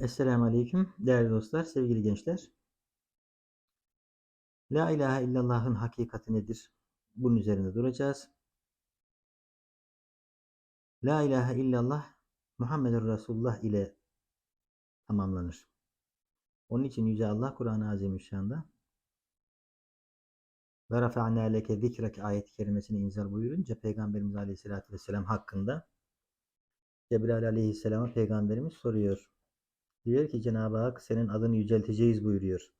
Esselamu Aleyküm değerli dostlar, sevgili gençler. La ilahe illallah'ın hakikati nedir? Bunun üzerinde duracağız. La ilahe illallah Muhammedur Resulullah ile tamamlanır. Onun için Yüce Allah Kur'an-ı Azimüşşan'da ve rafa'na leke zikrek ayet-i kerimesini inzal buyurunca Peygamberimiz Aleyhisselatü Vesselam hakkında Cebrail Aleyhisselam'a Peygamberimiz soruyor. Diyor ki Cenab-ı Hak senin adını yücelteceğiz buyuruyor.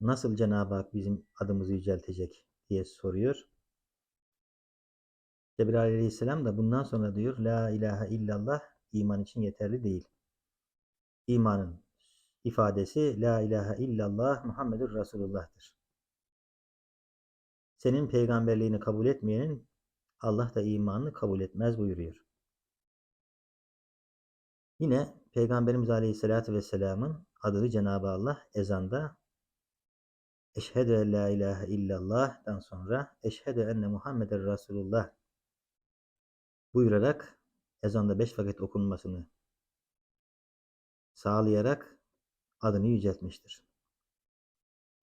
Nasıl Cenab-ı Hak bizim adımızı yüceltecek diye soruyor. Cebrail aleyhisselam da bundan sonra diyor La ilahe illallah iman için yeterli değil. İmanın ifadesi La ilahe illallah Muhammedur Resulullah'tır. Senin peygamberliğini kabul etmeyenin Allah da imanını kabul etmez buyuruyor. Yine Peygamberimiz Aleyhisselatü Vesselam'ın adını Cenab-ı Allah ezanda Eşhedü en la ilahe illallah'dan sonra Eşhedü enne Muhammeden Resulullah buyurarak ezanda beş vakit okunmasını sağlayarak adını yüceltmiştir.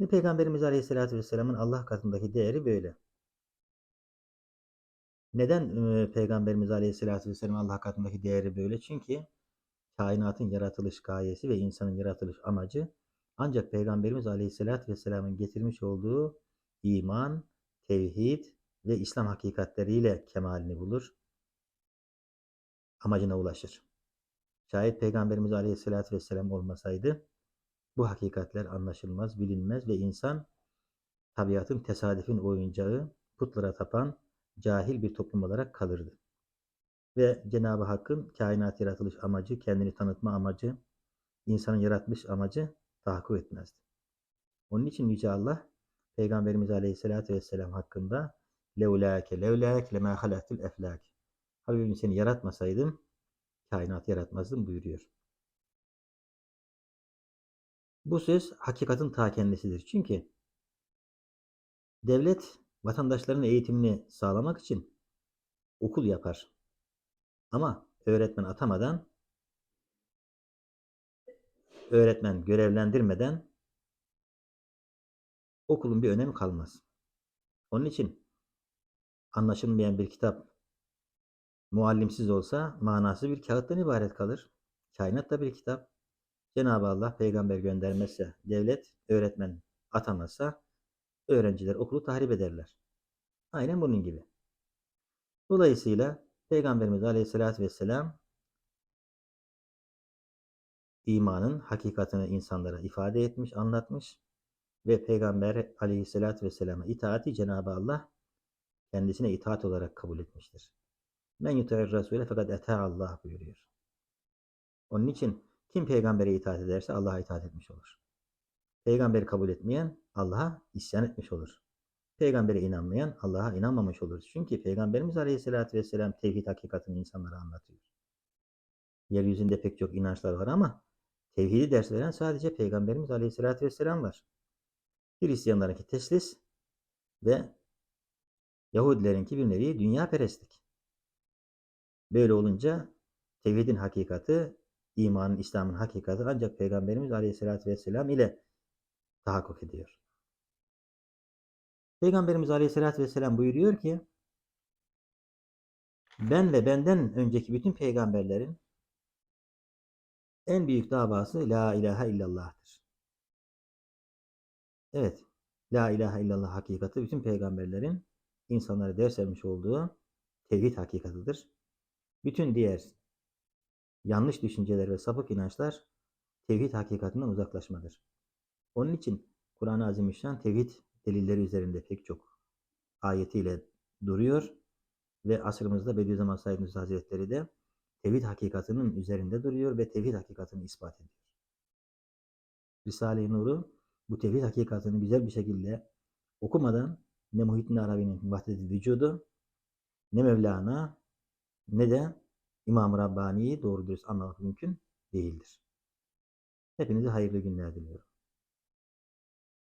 Ve Peygamberimiz Aleyhisselatü Vesselam'ın Allah katındaki değeri böyle. Neden Peygamberimiz Aleyhisselatü Vesselam Allah katındaki değeri böyle? Çünkü kainatın yaratılış gayesi ve insanın yaratılış amacı ancak Peygamberimiz Aleyhisselatü Vesselam'ın getirmiş olduğu iman, tevhid ve İslam hakikatleriyle kemalini bulur, amacına ulaşır. Şayet Peygamberimiz Aleyhisselatü Vesselam olmasaydı bu hakikatler anlaşılmaz, bilinmez ve insan tabiatın tesadüfün oyuncağı, putlara tapan cahil bir toplum olarak kalırdı. Ve Cenab-ı Hakk'ın kainat yaratılış amacı, kendini tanıtma amacı, insanın yaratmış amacı tahakkuk etmezdi. Onun için Yüce Allah Peygamberimiz Aleyhisselatü Vesselam hakkında levlâke levlâke lemâ halâtul eflâk Habibim seni yaratmasaydım kainat yaratmazdım buyuruyor. Bu söz hakikatin ta kendisidir. Çünkü devlet vatandaşların eğitimini sağlamak için okul yapar. Ama öğretmen atamadan öğretmen görevlendirmeden okulun bir önemi kalmaz. Onun için anlaşılmayan bir kitap muallimsiz olsa manası bir kağıttan ibaret kalır. Kainat da bir kitap. Cenab-ı Allah peygamber göndermezse, devlet öğretmen atamazsa öğrenciler okulu tahrip ederler. Aynen bunun gibi. Dolayısıyla Peygamberimiz Aleyhisselatü Vesselam imanın hakikatini insanlara ifade etmiş, anlatmış ve Peygamber Aleyhisselatü Vesselam'a itaati Cenab-ı Allah kendisine itaat olarak kabul etmiştir. Men yuta'ir Resul'e fakat ete Allah buyuruyor. Onun için kim peygambere itaat ederse Allah'a itaat etmiş olur. Peygamberi kabul etmeyen Allah'a isyan etmiş olur. Peygambere inanmayan Allah'a inanmamış olur. Çünkü Peygamberimiz Aleyhisselatü Vesselam tevhid hakikatini insanlara anlatıyor. Yeryüzünde pek çok inançlar var ama tevhidi ders veren sadece Peygamberimiz Aleyhisselatü Vesselam var. Hristiyanlarınki teslis ve Yahudilerinki bir nevi dünya perestlik. Böyle olunca tevhidin hakikati, imanın, İslam'ın hakikati ancak Peygamberimiz Aleyhisselatü Vesselam ile tahakkuk ediyor. Peygamberimiz Aleyhisselatü Vesselam buyuruyor ki ben ve benden önceki bütün peygamberlerin en büyük davası La ilahe illallah'tır. Evet, La ilahe illallah hakikati bütün peygamberlerin insanlara ders vermiş olduğu tevhid hakikatıdır. Bütün diğer yanlış düşünceler ve sapık inançlar tevhid hakikatinden uzaklaşmadır. Onun için Kur'an-ı Azimüşşan tevhid delilleri üzerinde pek çok ayetiyle duruyor ve asrımızda Bediüzzaman Said Nursi Hazretleri de tevhid hakikatinin üzerinde duruyor ve tevhid hakikatini ispat ediyor. Risale-i Nur'u bu tevhid hakikatini güzel bir şekilde okumadan ne Muhittin Arabi'nin vahdet vücudu ne Mevlana ne de İmam Rabbani'yi doğru dürüst anlamak mümkün değildir. Hepinize hayırlı günler diliyorum.